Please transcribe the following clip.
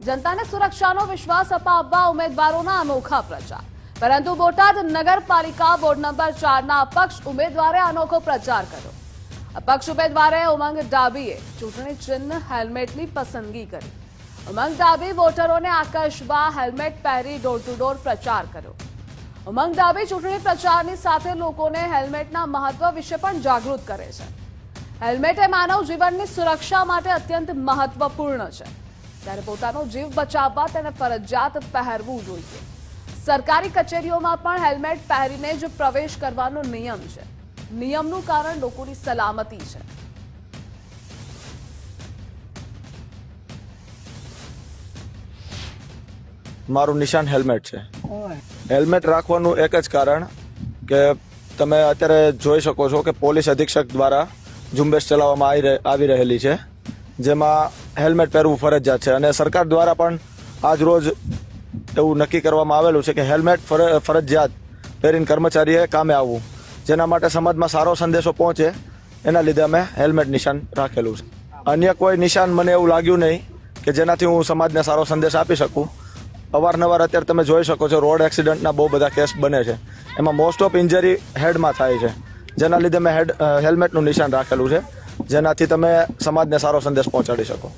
જનતાને સુરક્ષાનો વિશ્વાસ અપાવવા ઉમેદવારોના અનોખા પ્રચાર. પરંતુ બોટાદ નગરપાલિકા વોર્ડ નંબર ચારના અપક્ષ ઉમેદવારે અનોખો પ્રચાર કર્યો. અપક્ષ ઉમેદવારે ઉમંગ ડાબીએ ચૂંટણી ચિહ્ન હેલ્મેટની પસંદગી કરી. ઉમંગ ડાબી વોટરોને આકર્ષવા હેલ્મેટ પહેરી ડોર ટુ ડોર પ્રચાર કર્યો. ઉમંગ ડાબી ચૂંટણી પ્રચારની સાથે લોકોને હેલ્મેટના મહત્વ વિશે પણ જાગૃત કરે છે. હેલ્મેટ એ માનવ જીવનની સુરક્ષા માટે અત્યંત મહત્વપૂર્ણ છે. ત્યારે પોતાનો જીવ બચાવવા તેને ફરજિયાત પહેરવું જોઈએ. સરકારી કચેરીઓમાં પણ હેલ્મેટ પહેરીને જ પ્રવેશ કરવાનો નિયમ છે. નિયમનું કારણ લોકોની સલામતી છે. મારું નિશાન હેલ્મેટ છે. હેલ્મેટ રાખવાનું એક જ કારણ કે તમે અત્યારે જોઈ શકો છો કે પોલીસ અધિક્ષક દ્વારા ઝુંબેશ ચલાવવામાં આવી આવી રહેલી છે. જેમાં હેલ્મેટ પહેરવું ફરજિયાત છે. અને સરકાર દ્વારા પણ આજ રોજ એવું નક્કી કરવામાં આવેલું છે કે હેલ્મેટ ફરજિયાત પહેરીને કર્મચારીએ કામે આવવું. જેના માટે સમાજમાં સારો સંદેશો પહોંચે, એના લીધે અમે હેલ્મેટ નિશાન રાખેલું છે. અન્ય કોઈ નિશાન મને એવું લાગ્યું નહીં કે જેનાથી હું સમાજને સારો સંદેશ આપી શકું. અવારનવાર અત્યારે તમે જોઈ શકો છો, રોડ એક્સિડન્ટના બહુ બધા કેસ બને છે. એમાં મોસ્ટ ઓફ ઇન્જરી હેડમાં થાય છે. જેના લીધે મેં હેડ હેલ્મેટનું નિશાન રાખેલું છે. જેનાથી તમે સમાજને સારો સંદેશ પહોંચાડી શકો.